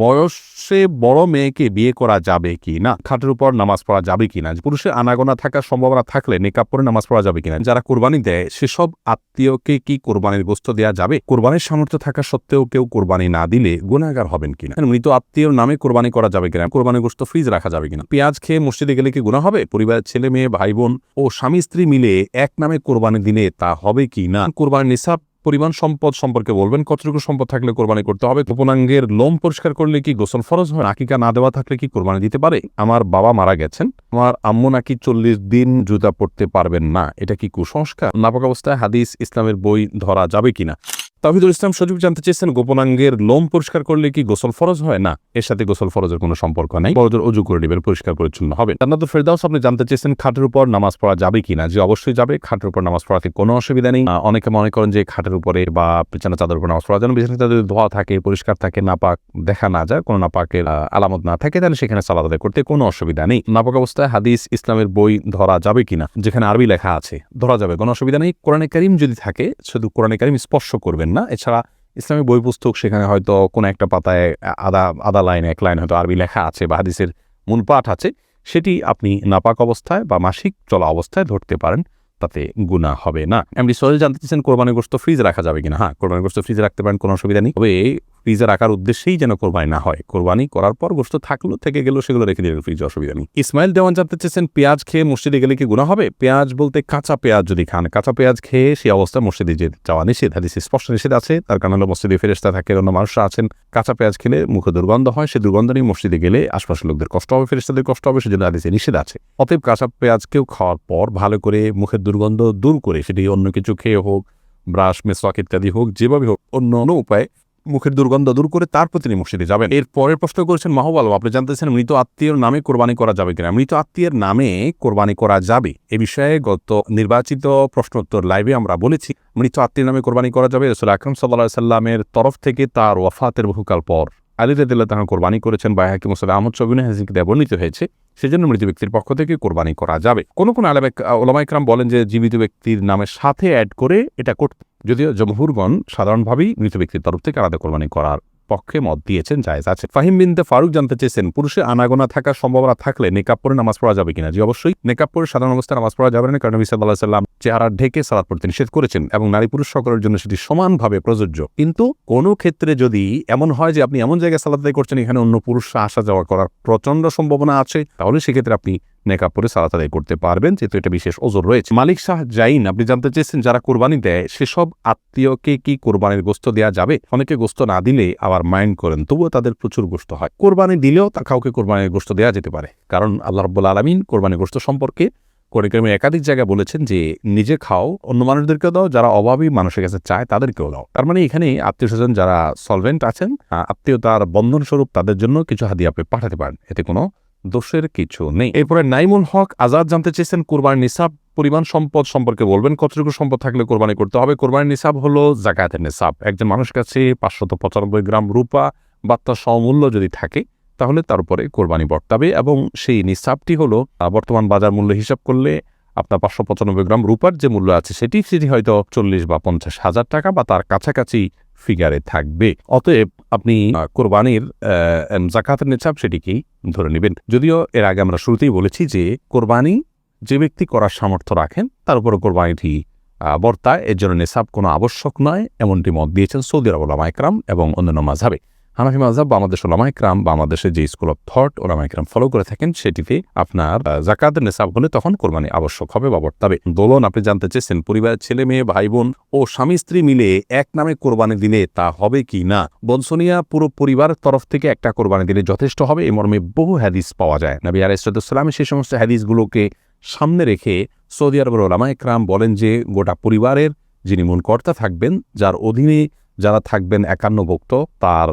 বয়সে বড় মেয়েকে বিয়ে করা যাবে কি না? খাটের উপর নামাজ পড়া যাবে কি না? পুরুষের আনাগোনা থাকার সম্ভাবনা থাকলে নেকাপ পরে নামাজ পড়া যাবে কিনা যারা কোরবানি দেয়, সেসব আত্মীয়কে কি কোরবানির গোস্ত দেওয়া যাবে? কোরবানির সামর্থ্য থাকা সত্ত্বেও কেউ কোরবানি না দিলে গুণাগার হবেন কিনা মৃত আত্মীয়র নামে কোরবানি করা যাবে কিনা কোরবানির গোস্ত ফ্রিজ রাখা যাবে কিনা পেঁয়াজ খেয়ে মসজিদে গেলে কি গুণা হবে? পরিবারের ছেলে মেয়ে ভাই বোন ও স্বামী স্ত্রী মিলে এক নামে কোরবানি দিলে তা হবে কি না? কোরবানির নিসাব পরিমাণ সম্পদ সম্পর্কে বলবেন, কতটুকু সম্পদ থাকলে কোরবানি করতে হবে? গোপনাঙ্গের লোম পরিষ্কার করলে কি গোসল ফরজ হয়? আকিকা না দেওয়া থাকলে কি কোরবানি দিতে পারে? আমার বাবা মারা গেছেন, আমার আম্মু নাকি চল্লিশ দিন জুতা পড়তে পারবেন না। এটা কি কুসংস্কার? নাপাক অবস্থায় হাদিস ইসলামের বই ধরা যাবে কিনা? তাহিদুল ইসলাম সজীব জানতে চেয়েছেন, গোপনাঙ্গের লোম পরিষ্কার করলে কি গোসল ফরজ হয়? না, এর সাথে গোসল ফরজের কোনো সম্পর্ক নাই। বড়দের অজু করে নেবেন, পরিষ্কার পরিচ্ছন্ন হবে জান্নাতুল ফেরদাউস, আপনি জানতে চেয়েছেন খাটের উপর নামাজ পড়া যাবে কিনা? যে অবশ্যই যাবে। খাটের উপর নামাজ পড়াতে কোনো অসুবিধা নেই। অনেকে মনে করেন যে খাটের উপরে বা বিছানা চাদর উপর নামাজ পড়া যেন বিছানা চাদর ধোয়া থাকে, পরিষ্কার থাকে, নাপাক দেখা না যায়, কোনো নাপাকের আলামত না থাকে, তাহলে সেখানে সালাদ করতে কোনো অসুবিধা নেই। নাপাক অবস্থায় হাদিস, ইসলামের বই ধরা যাবে কিনা? যেখানে আরবি লেখা আছে, ধরা যাবে, কোনো অসুবিধা নেই। কোরআনে কারিম যদি থাকে, শুধু কোরআনে কারিম স্পর্শ করবেন না? এছাড়া ইসলামী বই পুস্তক সেখানে হয়তো কোনো একটা পাতায় আদা আদা লাইন, এক লাইন হয়তো আরবি লেখা আছে বা হাদিসের মূল পাঠ আছে। সেটি আপনি নাপাক অবস্থায় বা মাসিক চলা অবস্থায় ধরতে পারেন, তাতে গুণা হবে না। এমনি সোহেল জানতে চাইছেন কোরবানি গোস্ত ফ্রিজ রাখা যাবে কিনা? হ্যাঁ কোরবানি গোস্ত ফ্রিজে রাখতে পারেন, কোনো অসুবিধা নেই। তবে ফ্রিজে রাখার উদ্দেশ্যেই যেন কোরবানি না হয়। কোরবানি করার পর গোস্ত থাকল, থেকে গেলেও সেগুলো রেখে দিলেন ফ্রিজে, অসুবিধা নেই। ইসমাইল দেওয়ান জানতে চেয়েছেন, পেঁয়াজ খেয়ে মসজিদে গেলে কি গুণা হবে? পেঁয়াজ বলতে কাঁচা পেঁয়াজ যদি খান, কাঁচা পেঁয়াজ খেয়ে সেই অবস্থায় মসজিদে যে যাওয়া নিষেধ, হাদিসে স্পষ্ট নিষেধ আছে। তার কারণ হলো মসজিদে ফেরেস্তা থাকে, অন্য মানুষরা আছেন, কাঁচা পেঁয়াজ খেলে মুখে দুর্গন্ধ হয় সেই দুর্গন্ধ নিয়ে মসজিদে গেলে আশপাশের লোকদের কষ্ট হবে ফেরেস্তাদের কষ্ট হবে, সেজন্য হাদিসে নিষেধ আছে। অতএব কাঁচা পেঁয়াজকেও খাওয়ার পর ভালো করে মুখের দুর্গন্ধ দূর করে, সেটি অন্য কিছু খেয়ে হোক, ব্রাশ, মেসওয়াক ইত্যাদি হোক, যেভাবে হোক অন্য অন্য উপায়ে মুখের দুর্গন্ধ দূর করে তারপর তিনি মসজিদে যাবেন। এর পরের প্রশ্ন করেছেন মাহবুব আলম আপনি জানতেছেন মৃত আত্মীয়র নামে কোরবানি করা যাবে কিনা? মৃত আত্মীয়ের নামে কোরবানি করা যাবে। এ বিষয়ে গত নির্বাচিত প্রশ্নোত্তর লাইভে আমরা বলেছি, মৃত আত্মীয়ের নামে কোরবানি করা যাবে। রসুল আকরম সাল্লাহ সাল্লামের তরফ থেকে তার ওয়াফাতের বহুকাল পর আলী রেদিল্লা তাহা কোরবানি করেছেন। বা হাকিম আহমদ সবিন হাজিকে দেয়া বর্ণিত হয়েছে সেজন্য মৃত ব্যক্তির পক্ষ থেকে কোরবানি করা যাবে। কোন কোন আলামা ওলামাইকরাম বলেন যে জীবিত ব্যক্তির নামের সাথে অ্যাড করে এটা করতে যদিও জমহুরগণ সাধারণভাবেই মৃত ব্যক্তির তরফ থেকে আলাদা কোরবানি করার পক্ষে মত দিয়েছেন জায়েজ আছে। ফাহিম বিনতে ফারুক জানতে চেয়েছেন, পুরুষের আনাগোনা থাকার সম্ভাবনা থাকলে নেকাপ পরে নামাজ পড়া যাবে কিনা? জি, অবশ্যই। নেকাপ পরে সাধারণ অবস্থায় নামাজ পড়া যাবে না, কারণ নবী সাল্লাহ সাল্লাম চেহারা ঢেকে সালাদ পড়তে নিষেধ করেছেন এবং নারী পুরুষ সকলের জন্য সেটি সমানভাবে প্রযোজ্য। কিন্তু কোনো ক্ষেত্রে যদি এমন হয় যে আপনি এমন জায়গায় সালাদ করছেন, এখানে অন্য পুরুষরা আসা যাওয়া করার প্রচণ্ড সম্ভাবনা আছে, তাহলে সেক্ষেত্রে আপনি নেকাপ পরে সালাত আদায় করতে পারবেন, যেহেতু এটা বিশেষ ওজোর রয়েছে। মালিক শাহ জাইন, আপনি জানতে চেয়েছেন যারা কোরবানি দেয়, সেসব আত্মীয়কে কি কোরবানির গোস্ত দেওয়া যাবে? অনেকে গোস্ত না দিলে আবার মাইন্ড করেন, তবুও তাদের প্রচুর গোস্ত হয়। কোরবানি দিলেও তা কাউকে কোরবানির গোস্ত দেওয়া যেতে পারে। কারণ আল্লাহ রব্বুল আলমিন কোরবানির গোস্ত সম্পর্কে কোরআন একাধিক জায়গায় বলেছেন যে, নিজে খাও, অন্য মানুষদেরকেও দাও, যারা অভাবী মানুষের কাছে চায় তাদেরকেও দাও। তার মানে এখানে আত্মীয় স্বজন যারা সলভেন্ট আছেন আত্মীয়তার বন্ধন স্বরূপ তাদের জন্য কিছু হাদিয়া আপনি পাঠাতে পারেন। এতে কোনো দোষের কিছু নেই। এরপরে নাইমুল হক আজাদ জানতে চেয়েছেন, কোরবানির নিসাব, পরিমাণ সম্পদ সম্পর্কে বলবেন, কতটুকু সম্পদ থাকলে কোরবানি করতে হবে? কোরবানির নিসাব হলো জাকাতের নিসাব। একজন মানুষের কাছে পাঁচশত পঁচানব্বই গ্রাম রূপা বা তার সমমূল্য যদি থাকে, তাহলে তার উপরে কোরবানি বর্তাবে এবং সেই নিসাবটি হলো বর্তমান বাজার মূল্য হিসাব করলে আপনার পাঁচশো পঁচানব্বই গ্রাম রূপার যে মূল্য আছে, সেটি সেটি হয়তো চল্লিশ বা পঞ্চাশ হাজার টাকা বা তার কাছাকাছি ফিগারে থাকবে। অতএব আপনি কোরবানির জাকাতের নিসাব সেটিকেই ধরে নেবেন। যদিও এর আগে আমরা শুরুতেই বলেছি যে, কোরবানি যে ব্যক্তি করার সামর্থ্য রাখেন, তার উপরে কোরবানিটি বর্তায়, এর জন্য নিসাব কোনো আবশ্যক নয়, এমনটি মত দিয়েছেন সৌদি আরব ওলামা একরাম এবং অন্যান্য মাঝাবে হানাফি মাঝাব বা আমাদের ওলামা একরাম বা আমাদের যে স্কুল অফ থট ওলামা একরাম ফলো করে থাকেন সেটিতে আপনার আহ, জাকাতের নিসাব হলে তখন কোরবানি আবশ্যক হবে বা বর্তাবে দোলন আপনি জানতে চেয়েছেন পরিবারের ছেলে মেয়ে ভাই বোন ও স্বামী স্ত্রী মিলে এক নামে কোরবানি দিলে তা হবে কি না? বনসনিয়া পুরো পরিবারের তরফ থেকে একটা কোরবানি দিলে যথেষ্ট হবে এই মর্মে বহু হাদিস পাওয়া যায়। নবী আলাইসালামের সেই সমস্ত হাদিসগুলোকে সামনে রেখে সৌদি আরবের ওলামা একরাম বলেন যে গোটা পরিবারের যিনি মূল কর্তা থাকবেন যার অধীনে যারা থাকবেন একান্ন ভক্ত তার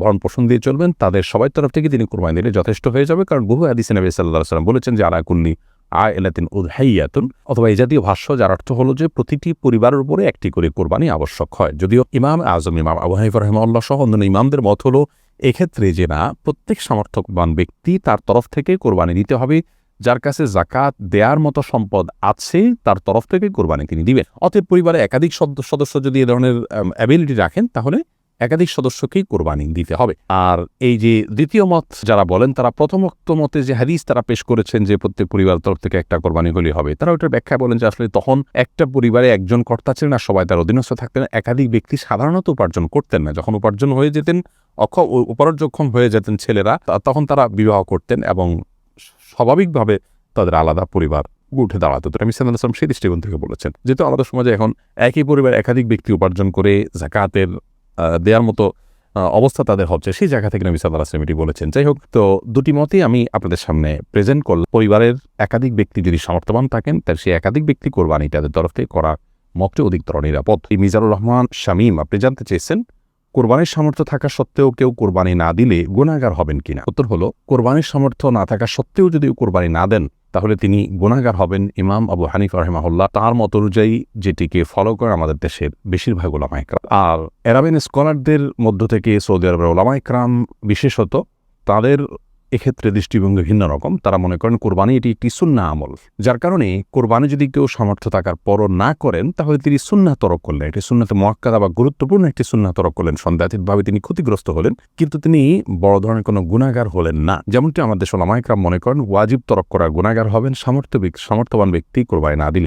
ভরণ পোষণ দিয়ে চলবেন, তাদের সবাই তরফ থেকে তিনি কোরবানি দিলে যথেষ্ট হয়ে যাবে। কারণ বহু হাদিসে নবী সাল্লাহ সাল্লাম বলেছেন যে আলাকুল্লি আ এলাতিন উদহাইয়াতুন অথবা এই জাতীয় ভাষ্য যার অর্থ হলো যে, প্রতিটি পরিবারের উপরে একটি করে কোরবানি আবশ্যক হয়। যদিও ইমাম আজম, ইমাম আবু হানিফা রহমাল্লাহ সহ অন্যান্য ইমামদের মত হলো, এক্ষেত্রে যে না, প্রত্যেক সমর্থকবান ব্যক্তি তার তরফ থেকে কোরবানি দিতে হবে। যার কাছে জাকাত দেয়ার মতো সম্পদ আছে, তার তরফ থেকে কোরবানি তিনি দিবেন। অতএব পরিবারে একাধিক সদস্য যদি এ ধরনের অ্যাবিলিটি রাখেন, তাহলে একাধিক সদস্যকেই কোরবানি দিতে হবে। আর এই যে দ্বিতীয় মত যারা বলেন, তারা প্রথমোক্ত মতে যে হাদিস তারা পেশ করেছেন যে প্রত্যেক পরিবার তরফ থেকে একটা কোরবানি হলে হবে, তারা ওটার ব্যাখ্যা বলেন যে আসলে তখন একটা পরিবারে একজন কর্তা ছিলেন আর সবাই তার অধীনস্থ থাকতেন, একাধিক ব্যক্তি সাধারণত উপার্জন করতেন না। যখন উপার্জন হয়ে যেতেন, অক্ষ উপার্যক্ষম হয়ে যেতেন ছেলেরা তখন তারা বিবাহ করতেন এবং স্বাভাবিকভাবে তাদের আলাদা পরিবার উঠে দাঁড়াতো। তো আমি সাল্লাহ আসলাম সেই দৃষ্টিকোণ থেকে বলেছেন যেহেতু আমাদের সমাজে এখন একই পরিবার একাধিক ব্যক্তি উপার্জন করে জাকাতের দেওয়ার মতো অবস্থা তাদের হচ্ছে। সেই জায়গা থেকে নবী সাল্লাহ আসলাম এটি বলেছেন। যাই হোক, তো দুটি মতেই আমি আপনাদের সামনে প্রেজেন্ট করলাম। পরিবারের একাধিক ব্যক্তি যদি সমর্থবান থাকেন, তাহলে সেই একাধিক ব্যক্তি কোরবানি তাদের তরফ থেকে করা মতটি অধিকতর নিরাপদ। এই মিজানুর রহমান শামীম, আপনি জানতে চেয়েছেন কোরবানির সামর্থ্য থাকা সত্ত্বেও কেউ কোরবানি না দিলে গুণাগার হবেন কিনা? উত্তর হলো, কোরবানির সামর্থ্য না থাকা সত্ত্বেও যদি কোরবানি না দেন, তাহলে তিনি গুণাগার হবেন ইমাম আবু হানিফ রহমাহুল্লাহ তার মত অনুযায়ী যেটিকে ফলো করে আমাদের দেশের বেশিরভাগ ওলামা ইকরাম আর অ্যারাবেন স্কলারদের মধ্য থেকে সৌদি আরবের ওলামা ইকরাম বিশেষত তাদের এক্ষেত্রে দৃষ্টিভঙ্গি ভিন্ন রকম। তারা মনে করেন কোরবানি এটি একটি সুন্না আমল। যার কারণে কোরবানি যদি কেউ সামর্থ্য থাকার পরও না করেন, তাহলে তিনি সুন্না তরক করলেন। এটি সুন্নাতে মহাক্কাদা বা গুরুত্বপূর্ণ একটি সুন্না তরক করলেন। সন্দেহাতীতভাবে তিনি ক্ষতিগ্রস্ত হলেন, কিন্তু তিনি বড় ধরনের কোনো গুণাগার হলেন না। যেমনটি আমাদের সোলামাইকরাম মনে করেন, ওয়াজিব তরক করা গুণাগার হবেন, সামর্থ্য সামর্থ্যবান ব্যক্তি কোরবানি না দিলে।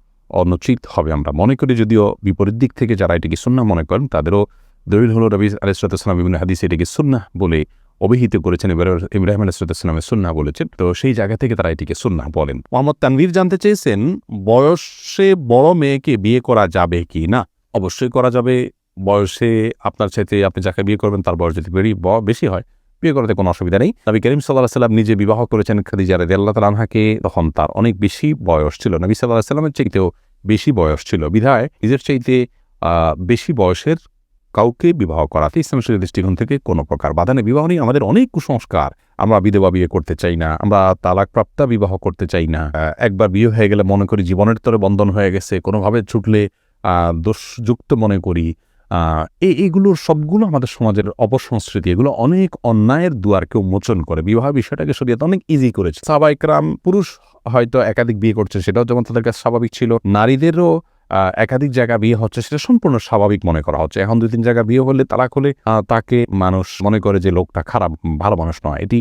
অনুচিত হবে। আমরা মনে করি যদিও বিপরীত দিক থেকে যারা এটিকে সুন্না মনে করেন, তাদেরও দলিল হল রবি আলাইসালাম বিভিন্ন হাদিস এটিকে সুন্না বলে অভিহিত করেছেন। এবার ইব্রাহিম আলাইসালামের সুন্না বলেছেন। তো সেই জায়গা থেকে তারা এটিকে সুন্না বলেন। মোহাম্মদ তানভীর জানতে চেয়েছেন, বয়সে বড় মেয়েকে বিয়ে করা যাবে কি না? অবশ্যই করা যাবে। বয়সে আপনার সাথে আপনি যাকে বিয়ে করবেন, তার বয়স যদি বেশি হয় বিয়ে করাতে কোনো অসুবিধা নেই। নবী করিম সাল্লাহ সাল্লাম নিজে বিবাহ করেছেন খাদিজা রেদি আল্লাহ তালাহাকে তখন তার অনেক বেশি বয়স ছিল। নবী সাল্লাহ সাল্লামের চাইতেও বেশি বয়স ছিল। বিধায় নিজের চাইতে বেশি বয়সের কাউকে বিবাহ করাতে ইসলাম শরীর দৃষ্টিকোণ থেকে কোনো প্রকার বাধা নেই। বিবাহ নিয়ে আমাদের অনেক কুসংস্কার। আমরা বিধবা বিয়ে করতে চাই না, আমরা তালাকপ্রাপ্তা বিবাহ করতে চাই না। একবার বিয়ে হয়ে গেলে মনে করি জীবনের তরে বন্ধন হয়ে গেছে। কোনোভাবে ছুটলে দোষযুক্ত মনে করি। এইগুলোর সবগুলো আমাদের সমাজের অপসংস্কৃতি, এগুলো অনেক অন্যায়ের দুয়ারকে উন্মোচন করে। বিবাহ বিষয়টাকে শরীয়তে অনেক ইজি করেছে। সাবাইকরাম, পুরুষ হয়তো একাধিক বিয়ে করছে, সেটাও যেমন তাদের কাছে স্বাভাবিক ছিল। নারীদেরও একাধিক জায়গা বিয়ে হচ্ছে, সেটা সম্পূর্ণ স্বাভাবিক মনে করা হচ্ছে। এখন দুই তিন জায়গা বিয়ে হলে তারা হলে তাকে মানুষ মনে করে যে লোকটা খারাপ, ভালো মানুষ নয়। এটি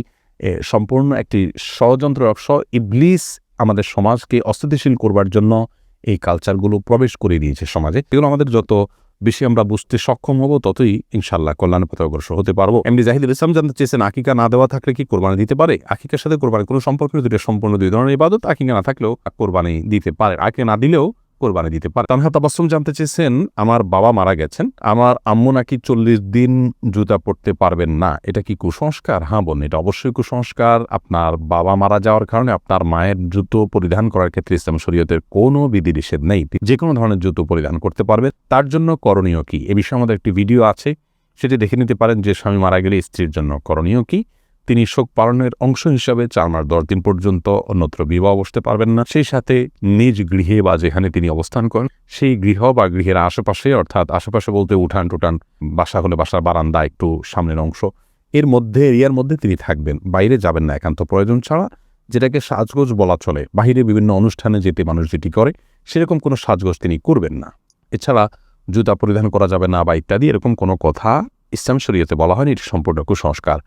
সম্পূর্ণ একটি ষড়যন্ত্র অংশ। ইবলিস আমাদের সমাজকে অস্থিতিশীল করবার জন্য এই কালচারগুলো প্রবেশ করে দিয়েছে সমাজে। এগুলো আমাদের যত বেশি আমরা বুঝতে সক্ষম হব, ততই ইনশাল্লাহ কল্যাণ পথে অগ্রসর হতে পারব। এমনি জাহিদুল ইসলাম জানতে চেয়েছেন, আকিকা না দেওয়া থাকলে কি কোরবানি দিতে পারে? আকিকার সাথে কোরবানি কোনো সম্পর্ক দুটো সম্পূর্ণ দুই ধরনের ইবাদত। আকিকা না থাকলেও কোরবানি দিতে পারে। আকিকা না দিলেও কোরবানি দিতে পারে। তানহা তাবাসুম জানতে চেয়েছেন, আমার বাবা মারা গেছেন, আমার আম্মু নাকি চল্লিশ দিন জুতা পরতে পারবেন না। এটা কি কুসংস্কার? হ্যাঁ বোন, এটা অবশ্যই কুসংস্কার। আপনার বাবা মারা যাওয়ার কারণে আপনার মায়ের জুতো পরিধান করার ক্ষেত্রে ইসলাম শরীয়তের কোনো বিধি নিষেধ নেই। যে কোনো ধরনের জুতো পরিধান করতে পারবে। তার জন্য করণীয় কি? এ বিষয়ে আমাদের একটি ভিডিও আছে, সেটি দেখে নিতে পারেন যে স্বামী মারা গেলে স্ত্রীর জন্য করণীয় কি। তিনি শোক পালনের অংশ হিসাবে চার মাস দশ দিন পর্যন্ত অন্যত্র বিবাহ বসতে পারবেন না। সেই সাথে নিজ গৃহে বা যেখানে তিনি অবস্থান করেন, সেই গৃহ বা গৃহের আশেপাশে, অর্থাৎ আশেপাশে বলতে উঠান টুটান বাসা হলে বাসার বারান্দা একটু সামনের অংশ, এর মধ্যে, এরিয়ার মধ্যে তিনি থাকবেন। বাইরে যাবেন না একান্ত প্রয়োজন ছাড়া, যেটাকে সাজগোজ বলা চলে। বাহিরে বিভিন্ন অনুষ্ঠানে যেতে মানুষ যেটি করে, সেরকম কোনো সাজগোজ তিনি করবেন না। এছাড়া জুতা পরিধান করা যাবে না বা ইত্যাদি, এরকম কোনো কথা ইসলাম শরীয়তে বলা হয়নি, এটি সম্পূর্ণ কুসংস্কার।